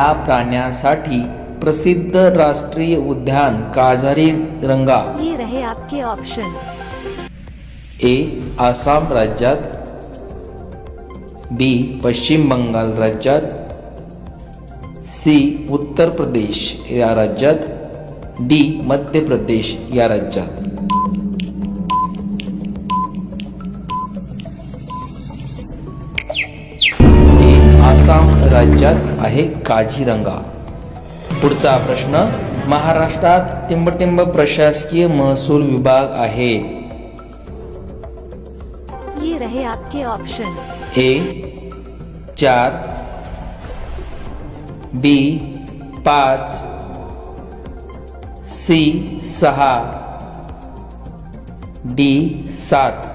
या प्राण्यासाठी प्रसिद्ध राष्ट्रीय उद्यान काझारीरंगा ये रहे आपके ऑप्शन ए आसाम राज्यात. बी पश्चिम बंगाल राज्यात. सी उत्तर प्रदेश या राज्यात. डी मध्य प्रदेश या राज्यात. राज्यात आहे काझीरंगा. पुढचा प्रश्न महाराष्ट्रात टिंबटिंब प्रशासकीय महसूल विभाग आहे. ये रहे आपके ऑप्शन ए चार बी पाच सी सहा डी सात.